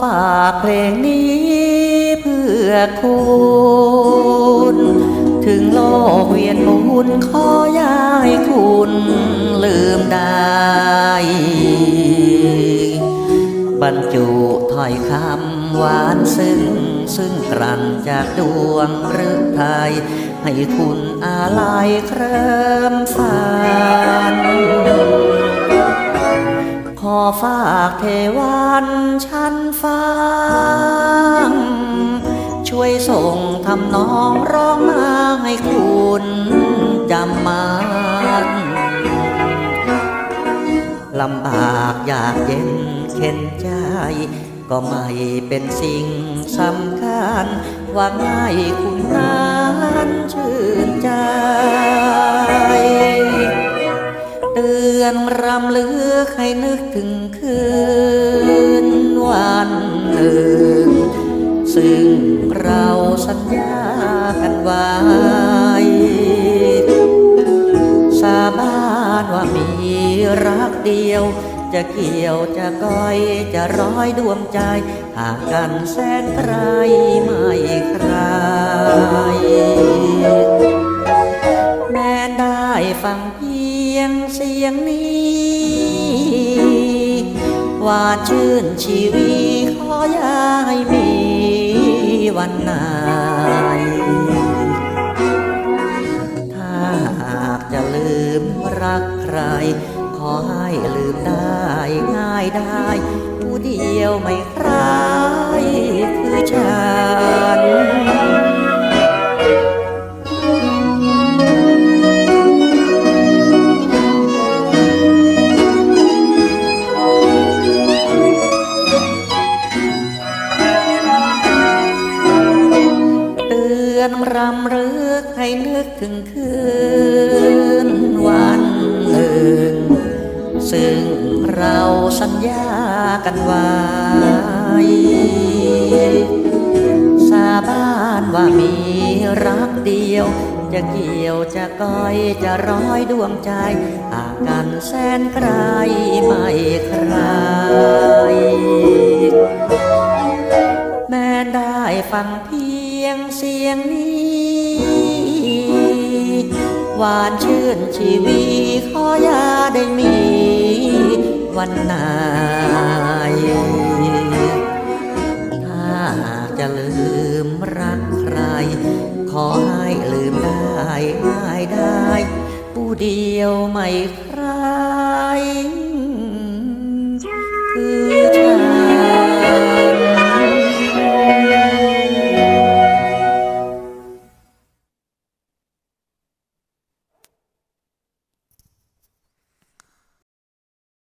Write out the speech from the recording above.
ฝากเพลงนี้เพื่อคุณถึงโลกเวียนหมุนขอย้ายคุณลืมได้ บรรจุถ้อยคำหวานซึ้งซึ่งกลั่นจากดวงหรือไทย ให้คุณอาลัยเคริมฝัน ฝากเทวันฉันฟังช่วยส่งทำนองร้องมาให้คุณจำมันลำบากอยากเย็นเข็นใจ ก็ไม่เป็นสิ่งสำคัญหวังให้คุณนั้นชื่นใจ เตือนรำลึ กให้นึกถึงคืนวันหนึ่ง ซึ่งเราสัญญากันไว้ สาบานว่ามีรักเดียว จะเกี่ยวจะก้อยจะร้อยดวงใจ ห่างกันแสนไกลไม่ใครแม้ได้ฟังเพียงเสียงนี้ หว่าชื่นชีวิตขออย่าให้มีวันไหนถ้าหากจะลืมรักใคร ขอให้ลืมได้ง่ายได้ผู้เดียวไม่ อนรำลึกให้นึกถึงคืนวันหนึ่งซึ่งเราสัญญากันไว้สาบานว่ามีรักเดียว จะเกี่ยวจะก้อยจะร้อยดวงใจหากันแสนไกลไม่ใค เสียงนี้ หวานชื่นชีวิตขออย่าได้มีวันไหนถ้าจะลืมรักใคร ขอให้ลืมได้ง่ายได้ ผู้เดียวไม่ใคร